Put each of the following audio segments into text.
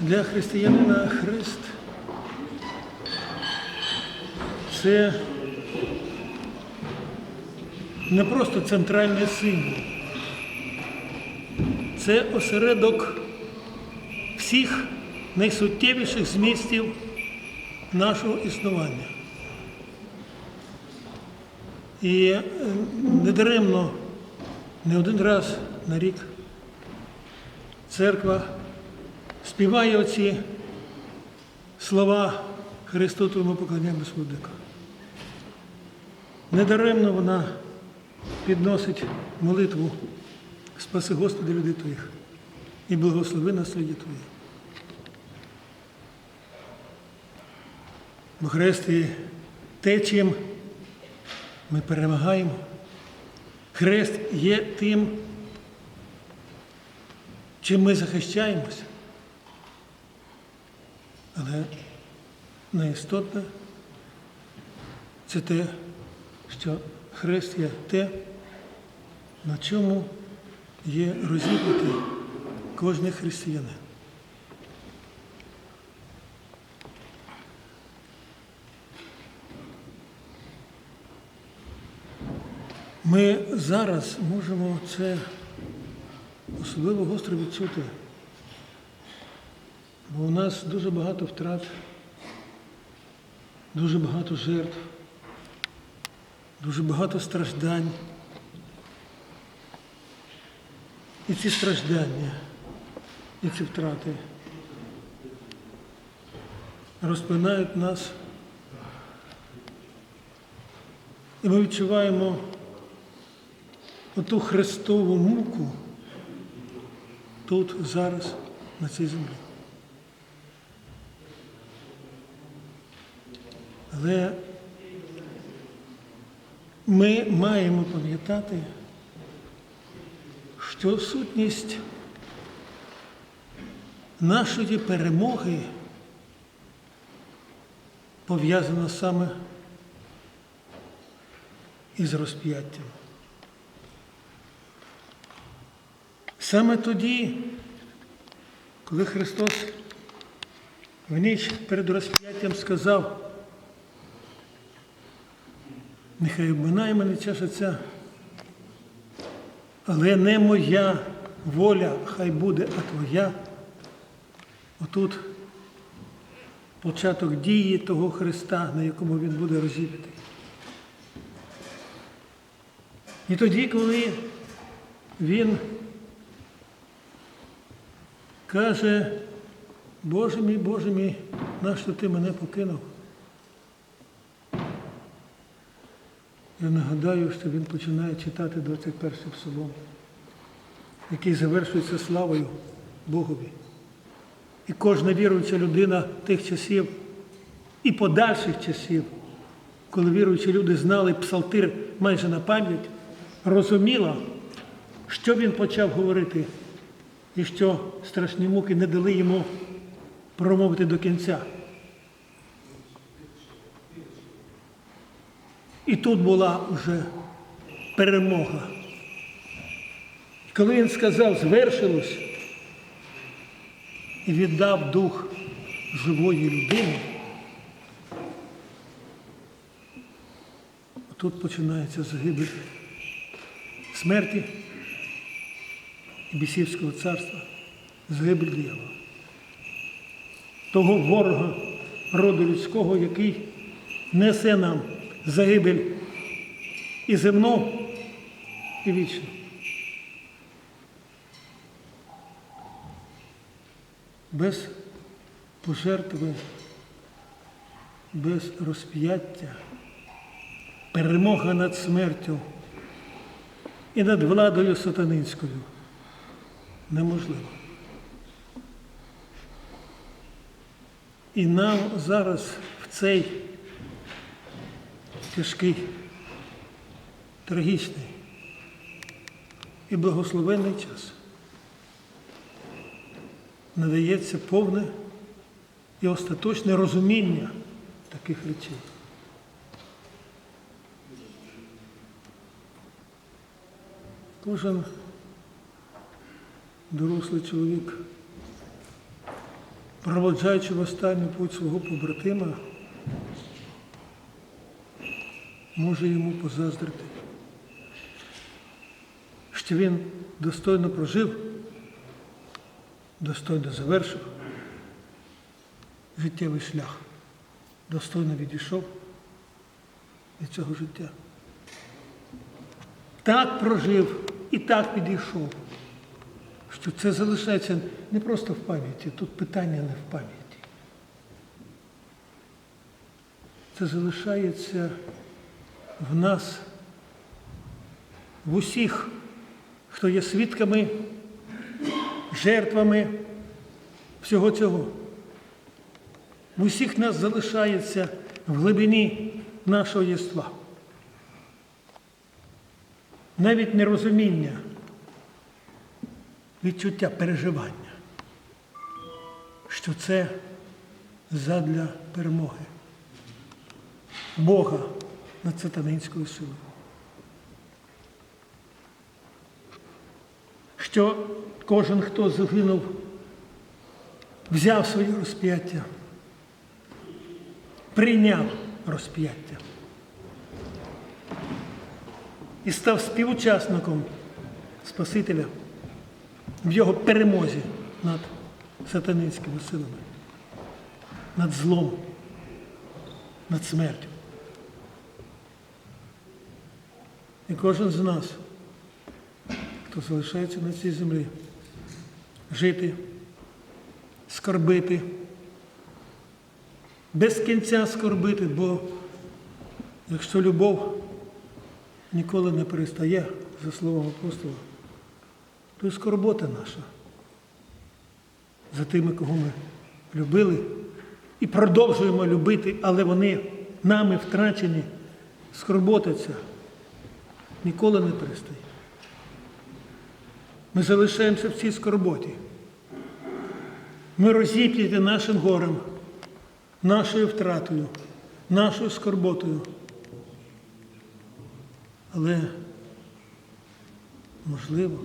Для християнина хрест це не просто центральний символ, це осередок всіх найсуттєвіших змістів нашого існування. І е, недаремно не один раз на рік церква співає оці слова Христу, тому поклоняємо Судика. Недаремно вона підносить молитву Спаси Господи людей Твоїх і благослови наслідя Твоє. Бо хрест є те, чим ми перемагаємо. Хрест є тим, чим ми захищаємося. Але найістотне це те, що хрест є те, на чому є розіпнутий кожний християнин. Ми зараз можемо це особливо гостро відчути, у нас дуже багато втрат, дуже багато жертв, дуже багато страждань. І ці страждання, і ці втрати розпинають нас. І ми відчуваємо оту Христову муку тут, зараз, на цій землі. Але ми маємо пам'ятати, що сутність нашої перемоги пов'язана саме із розп'яттям. Саме тоді, коли Христос в ніч перед розп'яттям сказав, нехай обминає мене чаша але не моя воля, хай буде, а твоя. Отут початок дії того Христа, на якому Він буде розіп'ятий. І тоді, коли Він каже, Боже мій, Боже мій, нащо ти мене покинув? Я нагадаю, що він починає читати 21 псалом, який завершується славою Богові. І кожна віруюча людина тих часів і подальших часів, коли віруючі люди знали псалтир майже на пам'ять, розуміла, що він почав говорити, і що страшні муки не дали йому промовити до кінця. І тут була вже перемога. І коли він сказав, звершилось, і віддав дух живої людини, тут починається загибель смерті і бісівського царства, загибель диявола. Того ворога роду людського, який несе нам загибель і земну, і вічну. Без пожертви, без розп'яття, перемога над смертю і над владою сатанинською неможливо. І нам зараз в цей тяжкий, трагічний і благословенний час надається повне і остаточне розуміння таких речей. Кожен дорослий чоловік проводжаючи в останню путь свого побратима, може йому позаздрити, що він достойно прожив, достойно завершив життєвий шлях, достойно відійшов від цього життя. Так прожив і так підійшов, що це залишається не просто в пам'яті, тут питання не в пам'яті. Це залишається в нас, в усіх, хто є свідками, жертвами всього цього. В усіх нас залишається в глибині нашого єства. Навіть нерозуміння, відчуття переживання, що це задля перемоги Бога над сатанинською силою. Що кожен, хто загинув, взяв своє розп'яття, прийняв розп'яття і став співучасником Спасителя в його перемозі над сатанинськими силами, над злом, над смертю. І кожен з нас, хто залишається на цій землі, жити, скорбити, без кінця скорбити, бо якщо любов ніколи не перестає, за словом апостола, то і скорбота наша за тими, кого ми любили і продовжуємо любити, але вони нами втрачені, скорботаться, ніколи не перестає. Ми залишаємося в цій скорботі. Ми розіп'яті нашим горем, нашою втратою, нашою скорботою. Але можливо.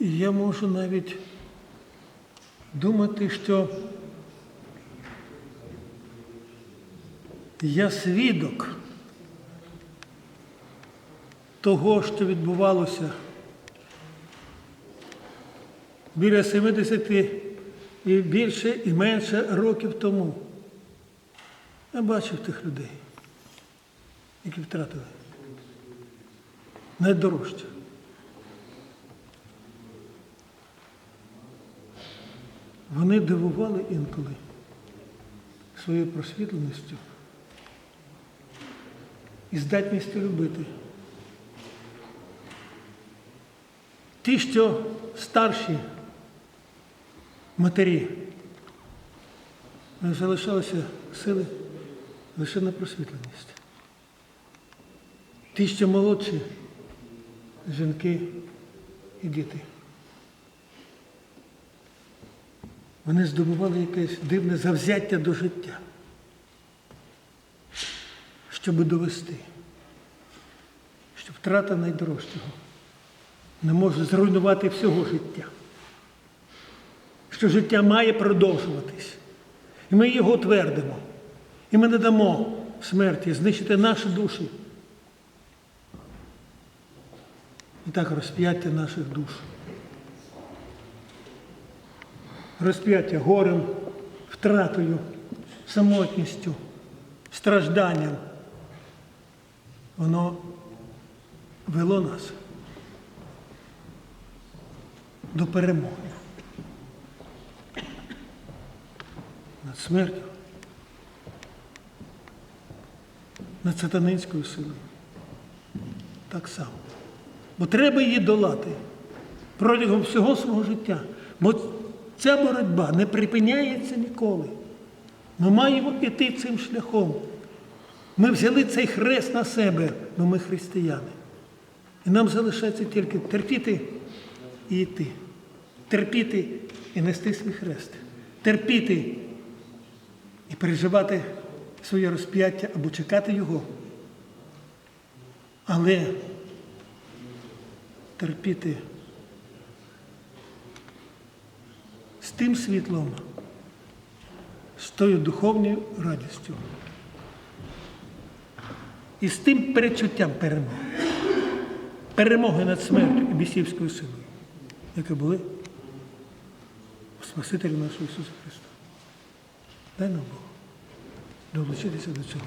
І я можу навіть думати, що я свідок того, що відбувалося біля 70 і більше і менше років тому. Я бачив тих людей, які втратили найдорожче. Вони дивували інколи своєю просвітленістю і здатністю любити. Ті, що старші матері, не залишалися сили лише на просвітленість. Ті, що молодші, жінки і діти. Вони здобували якесь дивне завзяття до життя, щоб довести, що втрата найдорожчого не може зруйнувати всього життя. Що життя має продовжуватись. І ми його твердимо. І ми не дамо смерті знищити наші душі. І так розп'яття наших душ. Розп'яття горем, втратою, самотністю, стражданням. Воно вело нас до перемоги над смертю, над сатанинською силою. Так само. Бо треба її долати протягом всього свого життя. Бо ця боротьба не припиняється ніколи. Ми маємо піти цим шляхом. Ми взяли цей хрест на себе, бо ми християни. І нам залишається тільки терпіти і йти. Терпіти і нести свій хрест. Терпіти і переживати своє розп'яття або чекати його. Але терпіти з тим світлом, з тою духовною радістю і з тим перечуттям перемоги, перемоги над смертю і бісівською силою, які були у Спасителі нашого Ісуса Христа. Дай нам Бог долучитися до цього.